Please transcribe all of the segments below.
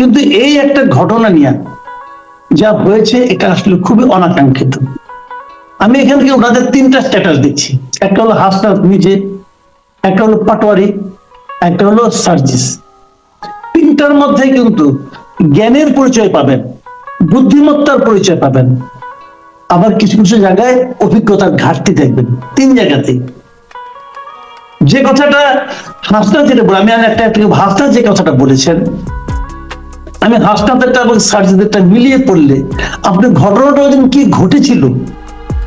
কিন্তু এই একটা ঘটনা নিয়ে যা হয়েছে, এটা আসলে খুবই অনাকাঙ্ক্ষিত। আমি এখানে কি ওনাদের তিনটা স্ট্যাটাস দিচ্ছি একটা হলো হাসনাত নিজে একটা হলো পাটোয়ারি, একটা হলো সার্জিস। তিনটার মধ্যে কিন্তু জ্ঞানের পরিচয় পাবেন, বুদ্ধিমত্তার পরিচয় পাবেন। আবার কিছু কিছু জায়গায় অভিজ্ঞতার ঘাটতি দেখবেন, তিন জায়গাতেই। যে কথাটা হাসনা যেটা বলে, আমি একটা হাসনা যে কথাটা বলেছেন আমি হাসনাদেরটা এবং সার্জিদেরটা মিলিয়ে পড়লে আপনি ঘটনাটা ওই কি ঘটেছিল?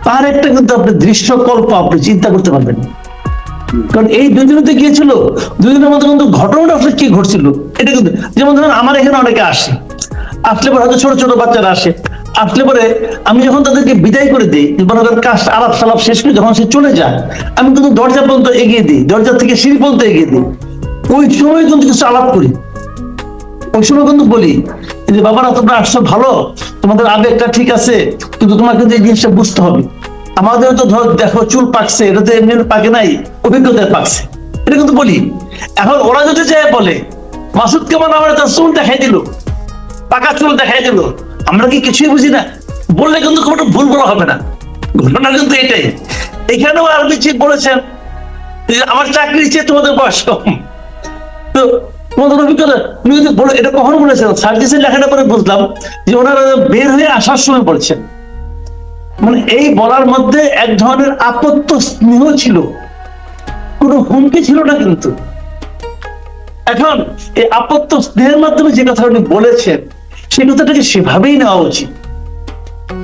তার একটা কিন্তু আপনি দৃশ্যকল্প আপনি চিন্তা করতে পারবেন। কারণ এই দুজনে তো গিয়েছিল, দুজনের মধ্যে কিন্তু ঘটনাটা আসলে কি ঘটছিল? এটা কিন্তু, যেমন ধরুন আমার এখানে অনেকে আসে। আসলে পরে হয়তো ছোট ছোট বাচ্চারা আসে। আসলে পরে আমি যখন তাদেরকে বিদায় করে দিই করেন কাজ, আলাপ সালাপ শেষ করে যখন সে চলে যায়, আমি কিন্তু দরজা পর্যন্ত এগিয়ে দিই, দরজা থেকে সিঁড়ি পর্যন্ত এগিয়ে দিই। ওই সময় কিন্তু কিছু আলাপ করি। ওই সময় কিন্তু বলি যে বাবারা, তোমরা আসছো ভালো, তোমাদের আবেগটা ঠিক আছে, কিন্তু তোমার কিন্তু এই জিনিসটা বুঝতে হবে। আমাদের তো ধর, দেখো, চুল পাকছে, এটা তো এমনি পাকে নাই, অভিজ্ঞতায় পাকছে। এটা কিন্তু বলি, এখন ওরা যদি যায় বলে, মাসুদ কেমন আমার তার চুল দেখাই দিল, পাকা চুল দেখাই দিল, আমরা কি কিছুই বুঝি না, বললে কিন্তু কোনো ভুল বলা হবে না। ঘটনা কিন্তু এটাই। এখানেও আরবি চিফ বলেছেন আমার চাকরির চেয়ে তোমাদের বয়স কম। তো তোমাদের অভিজ্ঞতা উনি যদি এটা কখন বলেছেন লেখাটা পরে বুঝলাম যে ওনারা বের হয়ে আসার সময় বলছেন। মানে এই বলার মধ্যে এক ধরনের আপত্ত স্নেহ ছিল। কোনো হুমকি ছিল না কিন্তু। এখন এই আপত্ত স্নেহের মাধ্যমে যে কথা উনি বলেছেন, সেই কথাটাকে সেভাবেই নেওয়া উচিত।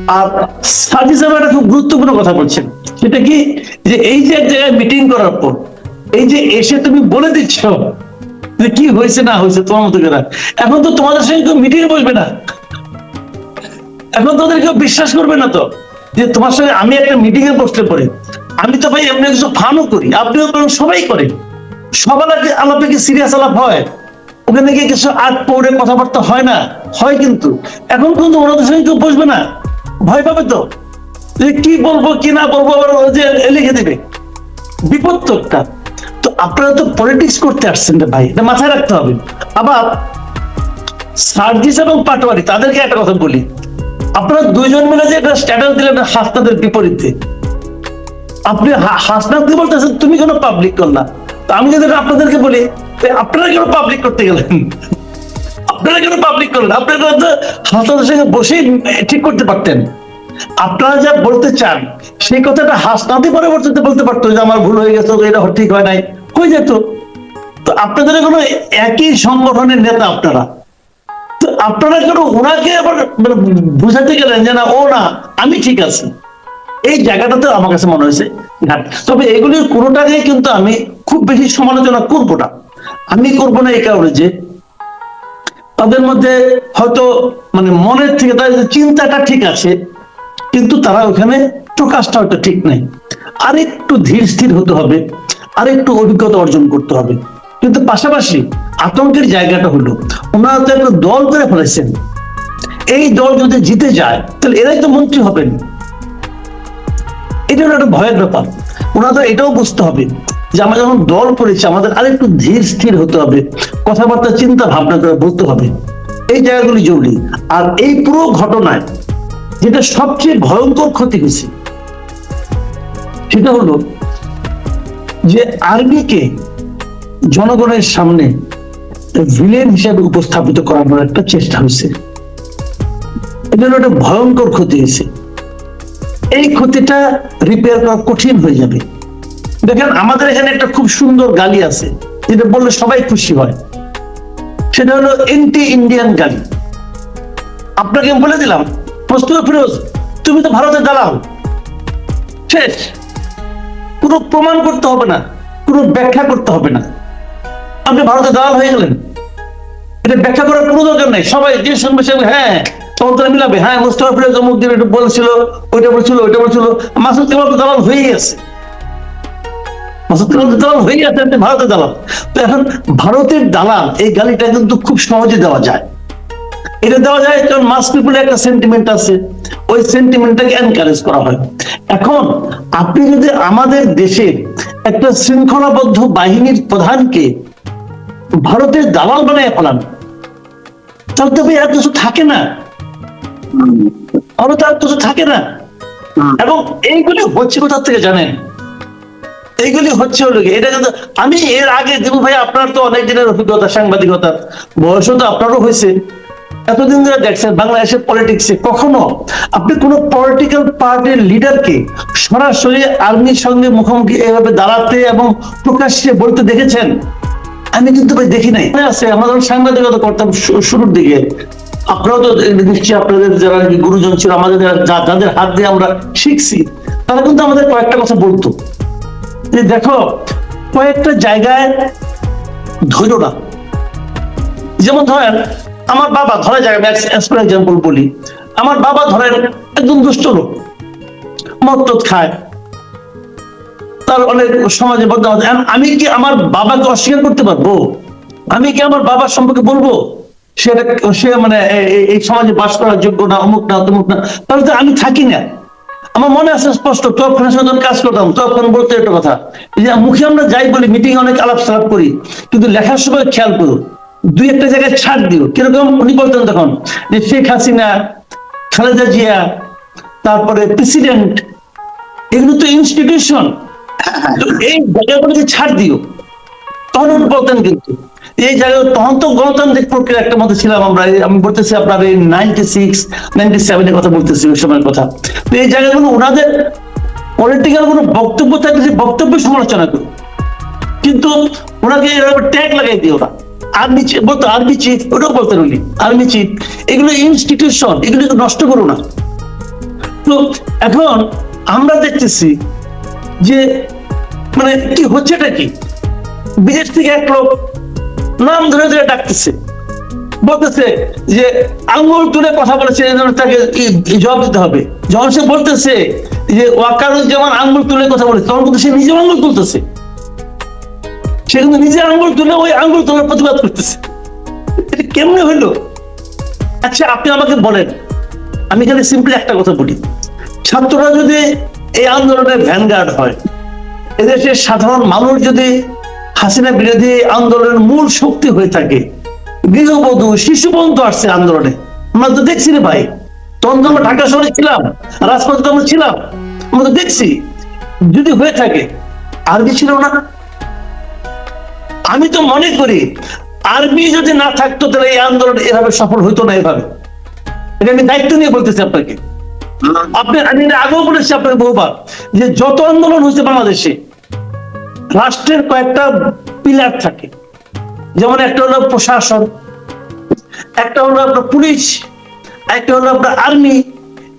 আর সার্ভিস একটা খুব গুরুত্বপূর্ণ কথা বলছেন। সেটা কি? যে এই যে এক জায়গায় মিটিং করার পর, এই যে এসে তুমি বলে দিচ্ছ কি হয়েছে না হয়েছে তোমার মতো করে? এখন তো তোমাদের সঙ্গে কেউ মিটিং বসবে না। এখন তোদের কেউ বিশ্বাস করবে না তো। যে তোমার সঙ্গে আমি একটা মিটিং এ বসতে পারি, আমি তো ভাই এমনি কিছু ফানও করি, আপনিও করেন সবাই করে সবার আগে আলাপে কি সিরিয়াস আলাপ হয়? ওখানে গিয়ে কিছু আট পৌড়ে কথাবার্তা হয় না? হয় কিন্তু। এখন কিন্তু ওনাদের সঙ্গে কেউ বসবে না। ভয় পাবে তো? যে কি বলব, কি না বলব, আবার যে লিখে দেবে। বিপদ তো তো আপনারা তো পলিটিক্স করতে আসছেন রে ভাই, এটা মাথায় রাখতে হবে। আবার সার্জিস এবং পাটোয়ারি, তাদেরকে একটা কথা বলি। আপনারা দুইজন মিলে যে একটা স্ট্যাটাস দিলেন হাসনাদের বিপরীতে, আপনি হাসনাদকে বলতেছেন, তুমি কেন পাবলিক করলা তো আমি যদি আপনাদেরকে বলি আপনারা কেন পাবলিক করতে গেলেন? আপনারা কেন পাবলিক করলেন? আপনারা হাসনাদের সঙ্গে বসেই ঠিক করতে পারতেন। আপনারা যা বলতে চান, সেই কথাটা হাসনাদি পরবর্তীতে বলতে পারতো যে আমার ভুল হয়ে গেছে এটা ঠিক হয় নাই। হয়ে যেত। তো আপনাদের কোনো একই সংগঠনের নেতা আপনারা? তো আপনারা কেন ওনাকে আবার মানে বুঝাতে গেলেন যে না, ও না, আমি ঠিক আছি। এই জায়গাটাতে আমার কাছে মনে হয়েছে তবে এগুলির কোনোটাকে কিন্তু আমি খুব বেশি সমালোচনা করব না। আমি করব না এই কারণে যে, তাদের মধ্যে হয়তো মানে মনের থেকে তাদের চিন্তাটা ঠিক আছে কিন্তু তারা ওখানে প্রকাশটা হয়তো ঠিক নাই। আর একটু ধীর স্থির হতে হবে আর একটু অভিজ্ঞতা অর্জন করতে হবে। কিন্তু পাশাপাশি আতঙ্কের জায়গাটা হলো, ওনারা তো একটা দল করে ফেলেছেন। এই দল যদি জিতে যায়, তাহলে এরাই তো মন্ত্রী হবেন। এটা একটা ভয়ের ব্যাপার। ওনাদের এটাও বুঝতে হবে যে আমরা যখন দল করেছি, আমাদের আরেকটু ধীর স্থির হতে হবে, কথাবার্তা, চিন্তা ভাবনা করে বলতে হবে। এই জায়গাগুলি জরুরি। আর এই পুরো ঘটনায় যেটা সবচেয়ে ভয়ঙ্কর ক্ষতি হয়েছে, সেটা হলো যে আর্মিকে জনগণের সামনে ভিলেন হিসেবে উপস্থাপিত করানোর একটা চেষ্টা হয়েছে। এটা একটা ভয়ঙ্কর ক্ষতি হয়েছে। এই ক্ষতিটা রিপেয়ার করা কঠিন হয়ে যাবে। দেখেন, আমাদের এখানে একটা খুব সুন্দর গালি আছে, যেটা বললে সবাই খুশি হয়। সেটা হলো এন্টি ইন্ডিয়ান গালি। আপনাকে বলে দিলাম প্রস্তুত ফিরোজ, তুমি তো ভারতের দালাল। শেষ। কোনো প্রমাণ করতে হবে না, কোনো ব্যাখ্যা করতে হবে না। আপনি ভারতের দালাল হয়ে গেলেন। এটা ব্যাখ্যা করার কোনো দরকার নেই। সবাই যে শুনবে সে হ্যাঁ তখন তারা মিলাবে। হ্যাঁ মুস্তফা ফিরোজ অমুক দিন একটু বলছিল, ওইটা বলছিল ওইটা বলছিল। মাসুদ কেবল তো দালাল হয়েই আছে। মাসুদ কেবল তো দালাল আছে, আপনি ভারতের দালাল। তো এখন ভারতের দালাল, এই গালিটা কিন্তু খুব সহজে দেওয়া যায়। এটা দেওয়া যায় কারণ মাস পিপুলের একটা সেন্টিমেন্ট আছে। ওই সেন্টিমেন্টটাকে এনকারেজ করা হয়। এখন আপনি যদি আমাদের দেশের একটা শৃঙ্খলাবদ্ধ বাহিনীর প্রধানকে ভারতের দালাল বানায় ফেলান, তাহলে তো আর কিছু থাকে না। আর কিছু থাকে না। এবং এইগুলি হচ্ছে কোথা থেকে জানেন? এইগুলি হচ্ছে এটা কিন্তু আমি এর আগে দেবু ভাই, আপনার তো অনেক দিনের অভিজ্ঞতা সাংবাদিকতার বয়সও তো আপনারও হয়েছে। এতদিন ধরে দেখছেন বাংলাদেশের পলিটিক্সে কখনো আপনি কোন পলিটিক্যাল পার্টির লিডারকে সরাসরি আর্মির সঙ্গে মুখোমুখি এভাবে দাঁড়াতে এবং প্রকাশ্যে বলতে দেখেছেন? আমি কিন্তু ভাই দেখি নাই। আছে যখন সাংবাদিকতা করতাম শুরুর দিকে, আপনারাও তো নিশ্চয়ই আপনাদের যারা গুরুজন ছিল, আমাদের যাদের হাত দিয়ে আমরা শিখছি, তারা কিন্তু আমাদের কয়েকটা কথা বলতো। যে দেখো, কয়েকটা জায়গায় ধরো না। যেমন ধরেন আমার বাবা ধরা যায় এক্সাম্পল বলি, আমার বাবা ধরেন একদম দুষ্ট লোক মদ খায়। তার অনেক সমাজে বদনাম আমি কি আমার বাবাকে অস্বীকার করতে পারব? আমি কি আমার বাবার সম্পর্কে বলব? সেটা সে মানে এই সমাজে বাস করার যোগ্য না, অমুক না, তমুক না। তাহলে তো আমি থাকি না। আমার মনে আছে স্পষ্ট, তখন যখন কাজ করতাম, তখন বলতে একটা কথা মুখে আমরা যাই বলি মিটিং অনেক আলাপ সালাপ করি, কিন্তু লেখার সময় খেয়াল করো দুই একটা জায়গায় ছাড় দিও। কীরকম? উনি বলতেন তখন যে শেখ হাসিনা, খালেদা জিয়া, তারপরে প্রেসিডেন্ট, এগুলো তো ইনস্টিটিউশন এই জায়গাগুলোকে ছাড় দিও, তখন উনি বলতেন কিন্তু। এই জায়গায় তখন তো গণতান্ত্রিক প্রক্রিয়া একটা মধ্যে ছিলাম আমরা। আমি বলতেছি আপনার এই নাইনটি সিক্স নাইনটি সেভেনের কথা বলতেছি ওই সময়ের কথা। তো এই জায়গাগুলো ওনাদের পলিটিক্যাল কোনো বক্তব্য থাকলে বক্তব্য সমালোচনা কিন্তু ওনাকে এরকম ট্যাগ লাগাই দিও না। আর্মি বলতো আর্মি চিফ ওটাও বলতেন উনি আর্মি চিফ এগুলো ইনস্টিটিউশন এগুলো নষ্ট করো না। তো এখন আমরা দেখতেছি যে মানে কি হচ্ছেটা কি? বিদেশ থেকে এক লোক নাম ধরে ধরে ডাকতেছে। বলতেছে যে, আঙ্গুল তুলে কথা বলেছে তাকে জবাব দিতে হবে। যখন সে বলতেছে যে, ওয়াকারুজ্জামান আঙ্গুল তুলে কথা বলেছে, তখন কিন্তু সে নিজে আঙ্গুল তুলতেছে। সে কিন্তু নিজে আঙ্গুল তুলে ওই আঙ্গুল তোলার প্রতিবাদ করতেছে। এটা কেমনে হইল আচ্ছা আপনি আমাকে বলেন। আমি এখানে সিম্পলি একটা কথা বলি। ছাত্ররা যদি এই আন্দোলনের ভ্যানগার্ড হয়, এদেশের সাধারণ মানুষ যদি হাসিনা বিরোধী আন্দোলনের মূল শক্তি হয়ে থাকে, গৃহবধূ শিশু পর্যন্ত আসছে আন্দোলনে। আমরা তো দেখছি রে ভাই, তখন তো আমরা ঢাকা শহরে ছিলাম, রাজপথে আমরা ছিলাম। আমরা তো দেখছি। যদি হয়ে থাকে আরবি ছিল না। আমি তো মনে করি, আর্মি যদি না থাকতো তাহলে এই আন্দোলন এভাবে সফল হতো না এভাবে। এটা আমি দায়িত্ব নিয়ে বলতেছি আপনাকে। আপনি, আমি আগেও বলেছি আপনাকে বহুবার যে যত আন্দোলন হয়েছে বাংলাদেশে, রাষ্ট্রের কয়েকটা পিলার থাকে। যেমন একটা হলো প্রশাসন, একটা হলো আপনার পুলিশ, একটা হলো আপনার আর্মি।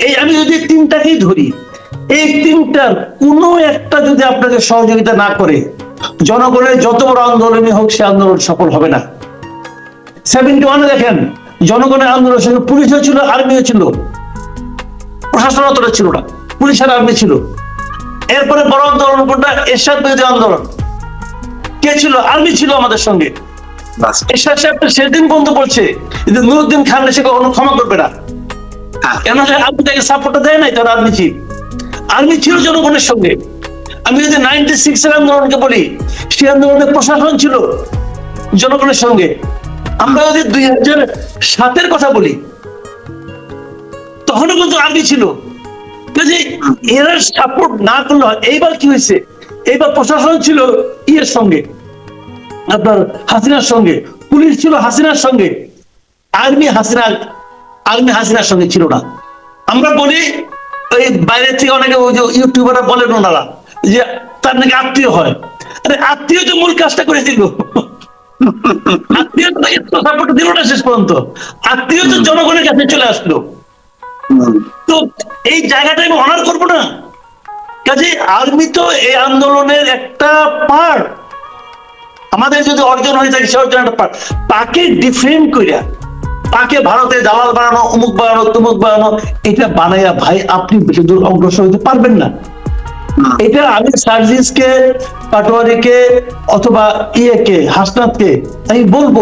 এই আমি যদি তিনটাকেই ধরি, এই তিনটার কোনো একটা যদি আপনাকে সহযোগিতা না করে জনগণের যত বড় আন্দোলনই হোক সে আন্দোলন সফল হবে না। সেভেন্টি ওয়ানে দেখেন জনগণের আন্দোলনের সঙ্গে পুলিশও ছিল আর্মিও ছিল। প্রশাসন অতটা ছিল না পুলিশ আর আর্মি ছিল। এরপরে বড় আন্দোলন কোনটা? এরশাদ বিরোধী আন্দোলন। কে ছিল? আর্মি ছিল আমাদের সঙ্গে। এরশাদ সাহেব সেদিন পর্যন্ত বলছে যে নুরুদ্দিন খান সে কখনো ক্ষমা করবে না। কেন সে আর্মি তাকে সাপোর্টটা দেয় নাই তার আর্মি চিফ আর্মি ছিল জনগণের সঙ্গে। আমি যদি নাইনটি সিক্স এর আন্দোলনকে বলি সে আন্দোলনে প্রশাসন ছিল জনগণের সঙ্গে। আমরা যদি দুই হাজার সাতের কথা বলি, তখনও কিন্তু আর্মি ছিল। কাজে এরা সাপোর্ট না করলে এইবার কি হয়েছে? এইবার প্রশাসন ছিল ইয়ের সঙ্গে, আপনার হাসিনার সঙ্গে, পুলিশ ছিল হাসিনার সঙ্গে, আর্মি হাসিনা, আর্মি হাসিনার সঙ্গে ছিল না। আমরা বলি, ওই বাইরে থেকে অনেকে ওই যে ইউটিউবাররা বলেন ওনারা যে তার নাকি আত্মীয় হয়। আরে আত্মীয় তো মূল কাজটা করে দিল। আত্মীয় তো সাপোর্ট দিল না শেষ পর্যন্ত। আত্মীয় তো জনগণের কাছে চলে আসলো। তো এই জায়গাটা আমি অনার করব না। কাজে আর্মি তো এই আন্দোলনের একটা পার্ট আমাদের যদি অর্জন হয়ে থাকে সে অর্জন একটা পার্ট তাকে ডিফেন্ড করিয়া তাকে ভারতে দালাল বানানো অমুক বানানো তমুক বানানো এটা বানাইয়া ভাই আপনি বেশি দূর অগ্রসর হতে পারবেন না। এটা আমি সার্জিসকে, পাটোয়ারিকে অথবা ইয়েকে, হাসনাতকে আমি বলব,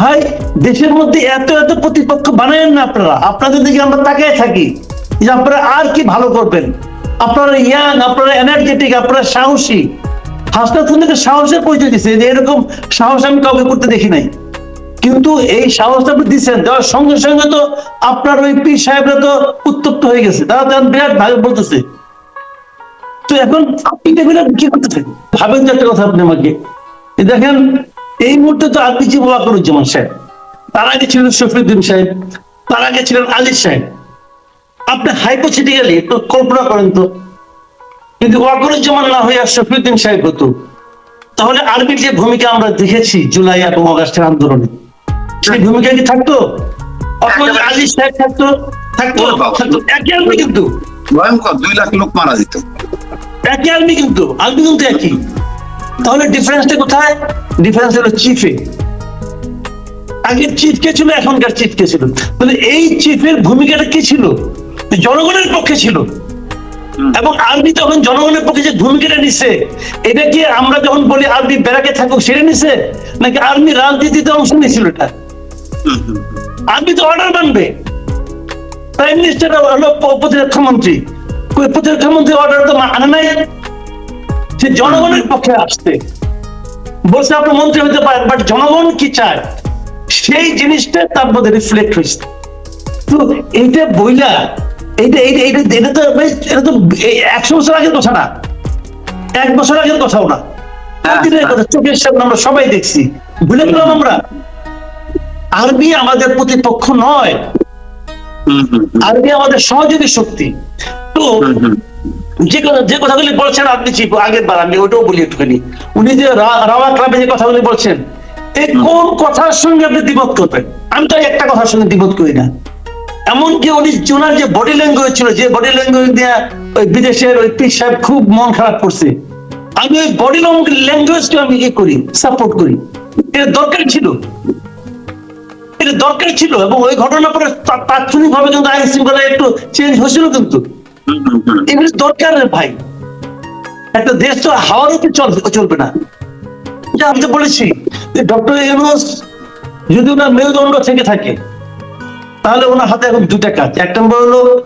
ভাই, দেশের মধ্যে এত এত প্রতিপক্ষ বানায়েন না আপনারা। আপনাদের দিকে আমরা তাকায় থাকি যে আপনারা আর কি ভালো করবেন। আপনারা ইয়াং, আপনারা এনার্জেটিক আপনারা সাহসী। হাসনাত কিন্তু সাহসের পরিচয় দিচ্ছে যে এরকম সাহস আমি কাউকে করতে দেখি নাই। কিন্তু এই সাহসটা আপনি দিচ্ছেন, দেওয়ার সঙ্গে সঙ্গে তো আপনার ওই পি সাহেবরা তো উত্তপ্ত হয়ে গেছে। তারা তারা বিরাট ভাবে বলতেছে তো এখন আপনি দেখবেন আপনি কি করতে ভাবেন যে একটা কথা আপনি আমাকে। দেখেন এই মুহূর্তে তো আপনি জি ওয়াকরুজ্জামান সাহেব? তার আগে ছিলেন শফিউদ্দিন সাহেব তার আগে ছিলেন আলী সাহেব। আপনি হাইপোথেটিক্যালি একটু কল্পনা করেন তো। কিন্তু ওয়াকরুজ্জামান না হয়ে শফিউদ্দিন সাহেব হতো তাহলে আরবির যে ভূমিকা আমরা দেখেছি জুলাই এবং অগাস্টের আন্দোলনে সেই ভূমিকা কি থাকতো? অথবা আলী সাহেব থাকতো? থাকতো থাকতো। একই আর্মি কিন্তু। ভয়ঙ্কর দুই লাখ লোক মারা যেত। একই আর্মি কিন্তু আর্মি কিন্তু একই। তাহলে ডিফারেন্সটা কোথায়? ডিফারেন্স হলো চিফে আগের চিফ কে ছিল এখনকার চিফ কে ছিল। তাহলে এই চিফের ভূমিকাটা কি ছিল? জনগণের পক্ষে ছিল। এবং আর্মি তখন জনগণের পক্ষে যে ভূমিকাটা নিছে এটা কি আমরা যখন বলি আর্মি ব্যারাকে থাকুক সেটা নিছে? নাকি আর্মি রাজনীতিতে অংশ নিয়েছিল এটা? আর্মি তো অর্ডার মানবে। প্রাইম মিনিস্টার হলো প্রতিরক্ষা মন্ত্রী প্রতিরক্ষা মন্ত্রী অর্ডার তো মানে নাই? সে জনগণের পক্ষে আসতে বলছে আপনি মন্ত্রী হতে পারেন বাট জনগণ কি চায়? সেই জিনিসটা তার মধ্যে রিফ্লেক্ট হয়েছে। তো এইটা বইলা এইটা এইটা এইটা এটা তো এটা তো একশো বছর আগের কথা না। এক বছর আগের কথাও না। প্রতিদিনের কথা চোখের সামনে আমরা সবাই দেখছি। ভুলে গেলাম আমরা। আরবি আমাদের প্রতিপক্ষ নয়। আরবি আমাদের সহযোগী শক্তি। তো। যে কথা যে কথাগুলি বলছেন আপনি চিফ আগের বার আমি ওটাও বলি একটুখানি উনি যে রাওয়া ক্লাবে যে কথাগুলি বলছেন এই কোন কথার সঙ্গে আপনি দ্বিমত করবেন? আমি তো একটা কথার সঙ্গে দ্বিমত করি না। এমনকি উনি ওনার যে বডি ল্যাঙ্গুয়েজ ছিল যে বডি ল্যাঙ্গুয়েজ দিয়ে ওই বিদেশের ওই পীর সাহেব খুব মন খারাপ করছে। আমি ওই বডি ল্যাঙ্গুয়েজকে আমি ইয়ে করি সাপোর্ট করি। এর দরকার ছিল। এটা দরকার ছিল এবং ওই ঘটনার পরে তা- তাৎক্ষণিকভাবে কিন্তু আইন শৃঙ্খলা একটু চেঞ্জ হয়েছিল কিন্তু। এগুলো দরকার ভাই। একটা দেশ তো হাওয়ার উপর চলবে চলবে না। আমি তো বলেছি যে ডক্টর ইউনুস যদি ওনার মেরুদণ্ড থেকে থাকে তাহলে ওনার হাতে এখন দুটা কাজ। এক নম্বর হলো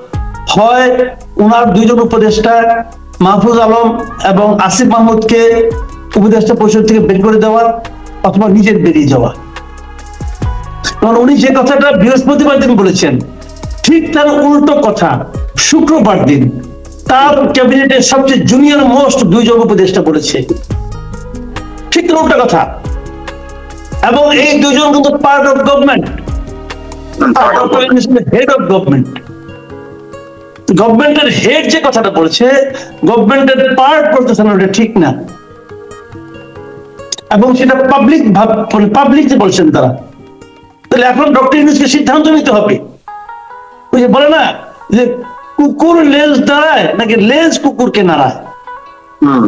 হয় ওনার দুইজন উপদেষ্টা মাহফুজ আলম এবং আসিফ মাহমুদকে উপদেষ্টা পরিষদ থেকে বের করে দেওয়া অথবা নিজের বেরিয়ে যাওয়া। কারণ উনি যে কথাটা বৃহস্পতিবার দিন বলেছেন, ঠিক তার উল্টো কথা, শুক্রবার দিন তার ক্যাবিনেটের সবচেয়ে জুনিয়র মোস্ট দুইজন উপদেষ্টা বলেছে। ঠিক তার উল্টো কথা। এবং এই দুজন কিন্তু part of government head of government গভর্নমেন্টের হেড যে কথাটা বলেছে গভর্নমেন্টের পার্ট বলতেছে ওটা ঠিক না। এবং সেটা পাবলিক পাবলিক যে বলছেন তারা। তাহলে এখন ডক্টর ইউনুসকে সিদ্ধান্ত নিতে হবে। ওই যে বলে না যে কুকুর লেজ দাঁড়ায় নাকি লেজ কুকুরকে নাড়ায়? হুম,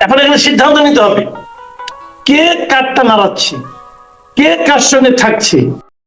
এখন এখানে সিদ্ধান্ত নিতে হবে। কে কারটা নাড়াচ্ছে? কে কার সঙ্গে থাকছে?